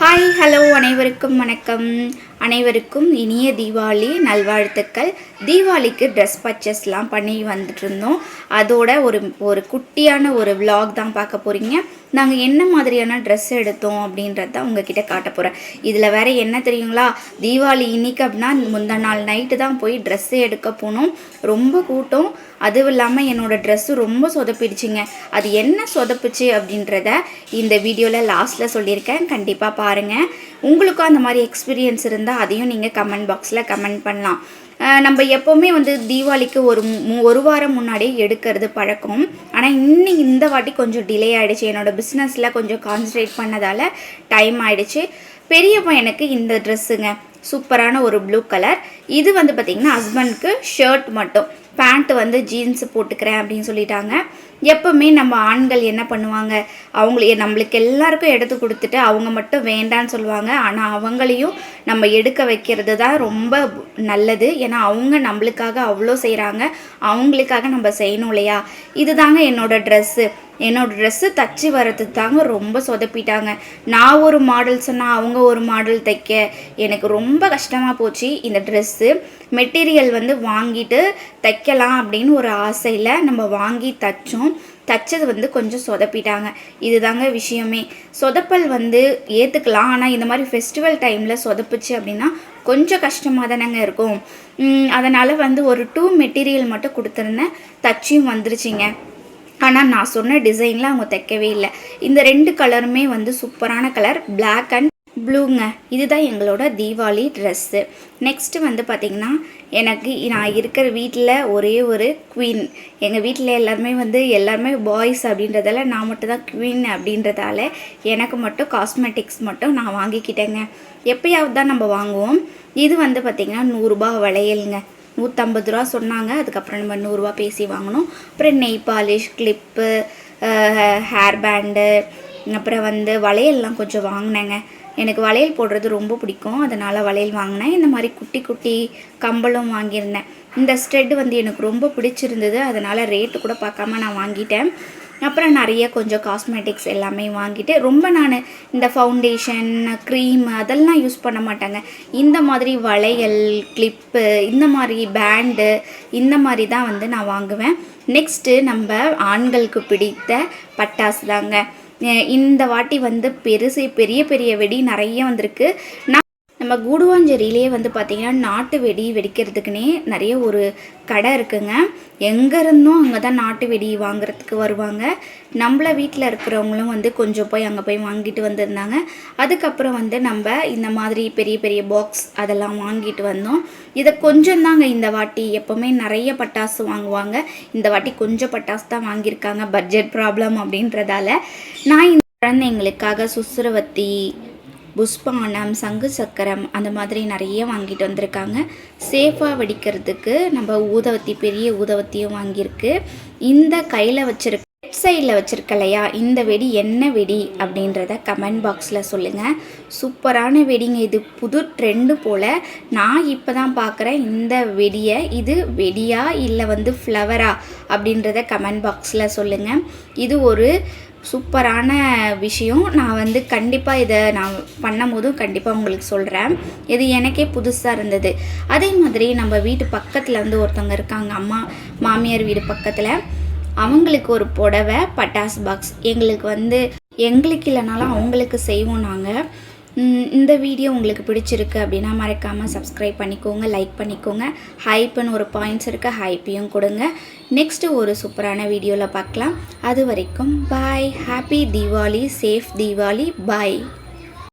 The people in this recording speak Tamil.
ஹாய் ஹலோ அனைவருக்கும் வணக்கம். அனைவருக்கும் இனிய தீபாவளி நல்வாழ்த்துக்கள். தீபாவளிக்கு ட்ரெஸ் பர்ச்சேஸ்லாம் பண்ணி வந்துட்டு இருந்தோம் அதோட ஒரு ஒரு குட்டியான ஒரு vlog தான் பார்க்க போகிறீங்க நாங்கள் என்ன மாதிரியான ட்ரெஸ் எடுத்தோம் அப்படின்றத தான் உங்ககிட்ட காட்ட போகிறேன் இதில் வேற என்ன தெரியுங்களா? தீபாவளி இன்னைக்கு அப்படின்னா முந்தா நாள் நைட்டு தான் போய் ட்ரெஸ்ஸு எடுக்க போனோம். ரொம்ப கூட்டம். அதுவும் இல்லாமல் என்னோட ட்ரெஸ்ஸு ரொம்ப சொதப்பிடுச்சுங்க. அது என்ன சொதப்புச்சு அப்படின்றத இந்த வீடியோவில் லாஸ்ட்டில் சொல்லியிருக்கேன். கண்டிப்பாக பாருங்கள் உங்களுக்கும் அந்த மாதிரி எக்ஸ்பீரியன்ஸ் இருந்தால் அதையும் நீங்கள் கமெண்ட் பாக்ஸில் கமெண்ட் பண்ணலாம். நம்ம எப்போவுமே வந்து தீபாவளிக்கு ஒரு மு- ஒரு வாரம் முன்னாடியே எடுக்கிறது பழக்கம். ஆனால் இன்னைக்கு இந்த வாட்டி கொஞ்சம் டிலே ஆகிடுச்சு என்னோடய பிஸ்னஸில் கொஞ்சம் கான்சன்ட்ரேட் பண்ணதால் டைம் ஆகிடுச்சு பெரிய பையனுக்கு இந்த ட்ரெஸ்ஸுங்க சூப்பரான ஒரு ப்ளூ கலர் இது வந்து பார்த்திங்கன்னா ஹஸ்பண்ட்க்கு ஷர்ட் மட்டும். பேண்ட் வந்து ஜீன்ஸ் போட்டுக்கிறேன் அப்படின்னு சொல்லிட்டாங்க. எப்போவுமே நம்ம ஆண்கள் என்ன பண்ணுவாங்க? அவங்கள நம்மளுக்கு எல்லாருக்கும் எடுத்து கொடுத்துட்டு அவங்க மட்டும் வேண்டான்னு சொல்லுவாங்க. ஆனால் அவங்களையும் நம்ம எடுக்க வைக்கிறது தான் ரொம்ப நல்லது. ஏன்னா அவங்க நம்மளுக்காக அவ்வளோ செய்கிறாங்க அவங்களுக்காக நம்ம செய்யணும் இல்லையா? இதுதாங்க என்னோடய ட்ரெஸ்ஸு என்னோடய ட்ரெஸ்ஸு தச்சு வர்றதுக்கு தாங்க ரொம்ப சொதப்பிட்டாங்க. நான் ஒரு மாடல் சொன்னால் அவங்க ஒரு மாடல் தைக்க எனக்கு ரொம்ப கஷ்டமாக போச்சு. இந்த ட்ரெஸ்ஸு மெட்டீரியல் வந்து வாங்கிட்டு தைக்கலாம் அப்படின்னு ஒரு ஆசையில் நம்ம வாங்கி தைச்சோம். தச்சது வந்து கொஞ்சம் சொதப்பிட்டாங்க. இதுதாங்க விஷயமே. சொதப்பல் வந்து ஏற்றுக்கலாம் ஆனால் இந்த மாதிரி ஃபெஸ்டிவல் டைமில் சொதப்புச்சு அப்படின்னா கொஞ்சம் கஷ்டமாக தானேங்க இருக்கும். அதனால் வந்து ஒரு டூ மெட்டீரியல் மட்டும் கொடுத்துருந்தேன். தச்சியும் வந்துருச்சிங்க. ஆனால் நான் சொன்ன டிசைனில் அவங்க தைக்கவே இல்லை. இந்த ரெண்டு கலருமே வந்து சூப்பரான கலர் பிளாக் அண்ட் ப்ளூங்க. இதுதான் எங்களோட தீபாவளி ட்ரெஸ்ஸு. நெக்ஸ்ட்டு வந்து பார்த்திங்கன்னா எனக்கு நான் இருக்கிற வீட்டில் ஒரே ஒரு குவீன் எங்கள் வீட்டில் எல்லாருமே வந்து எல்லாருமே பாய்ஸ் அப்படின்றதால நான் மட்டும் தான் குவீன் அப்படின்றதால எனக்கு மட்டும் காஸ்மெட்டிக்ஸ் மட்டும் நான் வாங்கிக்கிட்டேங்க. எப்பயாவது தான் நம்ம வாங்குவோம். இது வந்து பார்த்திங்கன்னா நூறுரூபா வளையலுங்க நூற்றம்பது ரூபா சொன்னாங்க. அதுக்கப்புறம் நம்ம நூறுரூவா பேசி வாங்கினோம். அப்புறம் நெய் பாலிஷ் கிளிப்பு ஹேர் பேண்டு அப்புறம் வந்து வளையல்லாம் கொஞ்சம் வாங்கினேங்க. எனக்கு வளையல் போடுறது ரொம்ப பிடிக்கும். அதனால் வளையல் வாங்கினேன். இந்த மாதிரி குட்டி குட்டி கம்பளும் வாங்கியிருந்தேன். இந்த ஸ்ட்ரெட் வந்து எனக்கு ரொம்ப பிடிச்சிருந்தது. அதனால் ரேட்டு கூட பார்க்காம நான் வாங்கிட்டேன். அப்புறம் நிறைய கொஞ்சம் காஸ்மெட்டிக்ஸ் எல்லாமே வாங்கிட்டு ரொம்ப நான் இந்த ஃபவுண்டேஷன் க்ரீம் அதெல்லாம் யூஸ் பண்ண மாட்டேங்க. இந்த மாதிரி வளையல் கிளிப்பு இந்த மாதிரி பேண்டு இந்த மாதிரி தான் வந்து நான் வாங்குவேன். நெக்ஸ்ட்டு நம்ம ஆண்களுக்கு பிடித்த பட்டாசு தாங்க இந்த வாட்டி வந்து பெருசு பெரிய பெரிய வெடி நிறைய வந்திருக்கு. நான் நம்ம கூடுவாஞ்சேரியிலே வந்து பார்த்திங்கன்னா நாட்டு வெடி வெடிக்கிறதுக்குனே நிறைய ஒரு கடை இருக்குங்க. எங்கே இருந்தும் அங்கே தான் நாட்டு வெடி வாங்குறதுக்கு வருவாங்க. நம்மள வீட்டில் இருக்கிறவங்களும் வந்து கொஞ்சம் போய் அங்கே போய் வாங்கிட்டு வந்திருந்தாங்க. அதுக்கப்புறம் வந்து நம்ம இந்த மாதிரி பெரிய பெரிய பாக்ஸ் அதெல்லாம் வாங்கிட்டு வந்தோம். இதை கொஞ்சம் தாங்க இந்த வாட்டி எப்போவுமே நிறைய பட்டாசு வாங்குவாங்க. இந்த வாட்டி கொஞ்சம் பட்டாசு தான் வாங்கியிருக்காங்க. பட்ஜெட் ப்ராப்ளம் அப்படின்றதால நான் இந்த குழந்தைங்களுக்காக சுசுரவத்தி புஷ்பானம் சங்கு சக்கரம் அந்த மாதிரி நிறைய வாங்கிட்டு வந்திருக்காங்க. சேஃபாக வெடிக்கிறதுக்கு நம்ம ஊதவத்தி பெரிய ஊதவத்தியும் வாங்கியிருக்கு. இந்த கையில் வச்சிருக்க லெஃப்ட் சைடில் வச்சுருக்க இல்லையா இந்த வெடி என்ன வெடி அப்படின்றத கமெண்ட் பாக்ஸில் சொல்லுங்கள் சூப்பரான வெடிங்க இது புது ட்ரெண்டு போல். நான் இப்போ தான் பார்க்குறேன் இந்த வெடியை இது வெடியா இல்லை வந்து ஃப்ளவரா அப்படின்றத கமெண்ட் பாக்ஸில் சொல்லுங்கள் இது ஒரு சூப்பரான விஷயம். நான் வந்து கண்டிப்பாக இதை நான் பண்ணும் போதும் கண்டிப்பாக உங்களுக்கு சொல்கிறேன் இது எனக்கே புதுசாக இருந்தது. அதே மாதிரி நம்ம வீட்டு பக்கத்தில் வந்து ஒருத்தவங்க இருக்காங்க. அம்மா மாமியார் வீடு பக்கத்தில். அவங்களுக்கு ஒரு புடவை பட்டாசு பாக்ஸ் எங்களுக்கு வந்து எங்களுக்கு இல்லைனாலும் அவங்களுக்கு செய்வோம் நாங்கள் இந்த வீடியோ உங்களுக்கு பிடிச்சிருக்கு அப்படின்னா மறக்காமல் சப்ஸ்கிரைப் பண்ணிக்கோங்க லைக் பண்ணிக்கோங்க. ஹைப்புன்னு ஒரு பாயிண்ட்ஸ் இருக்குது ஹைப்பையும் கொடுங்க. நெக்ஸ்ட்டு ஒரு சூப்பரான வீடியோவில் பார்க்கலாம். அது வரைக்கும் bye happy Deepavali safe Deepavali bye